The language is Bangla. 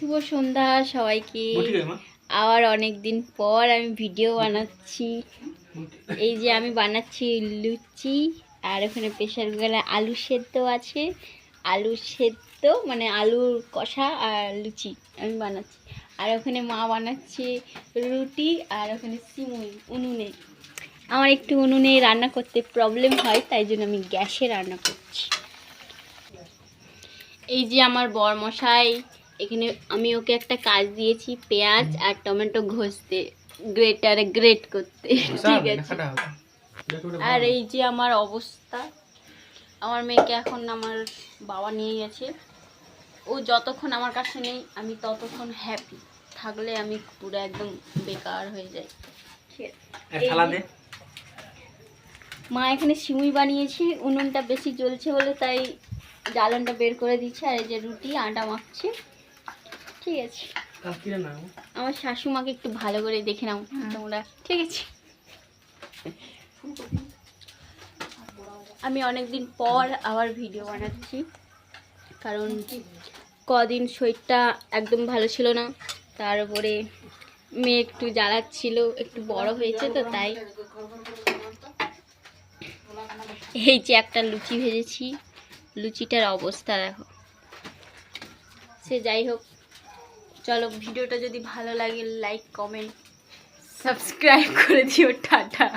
শুভ সন্ধ্যা সবাইকে। আবার অনেক দিন পর আমি ভিডিও বানাচ্ছি। এই যে আমি বানাচ্ছি লুচি আর ওখানে প্রেশার কুকারে আলু সেদ্ধ আছে। আলু সেদ্ধ মানে আলুর কষা আর লুচি আমি বানাচ্ছি। আর ওখানে মা বানাচ্ছে রুটি আর ওখানে সিমুই উনুনে। আমার একটু উনুনে রান্না করতে প্রবলেম হয় তাই জন্য আমি গ্যাসে রান্না করছি। এই যে আমার বরমশাই এখানে আমি ওকে একটা কাজ দিয়েছি পেঁয়াজ আর টমেটো ঘষতে গ্রেটারে গ্রেট করতে। ঠিক আছে। আর এই যে আমার অবস্থা আমার মেয়েকে এখন আমার বাবা নিয়ে গেছে। ও যতক্ষণ আমার কাছে নেই আমি ততক্ষণ হ্যাপি থাকলে আমি পুরো একদম বেকার হয়ে যাই। ঠিক আছে। মা এখানে সিমুই বানিয়েছে উনুনটা বেশি জ্বলছে বলে তাই জ্বালনটা বের করে দিচ্ছে। আর এই যে রুটি আটা মাখছে। ঠিক আছে। কিরে না আমার শাশুমাকে একটু ভালো করে দেখে নাও তোমরা ঠিক আছে? আমি অনেক দিন পর আবার ভিডিও বানাচ্ছি কারণ কদিন শরীরটা একদম ভালো ছিল না তার উপরে মেয়ে একটু জ্বালাচ্ছিল একটু বড় হয়েছে তো তাই এই যে একটা লুচি ভেজেছি লুচিটার অবস্থা দেখো। সে যাই হোক চলো ভিডিওটা যদি ভালো লাগে লাইক কমেন্ট সাবস্ক্রাইব করে দিও টাটা।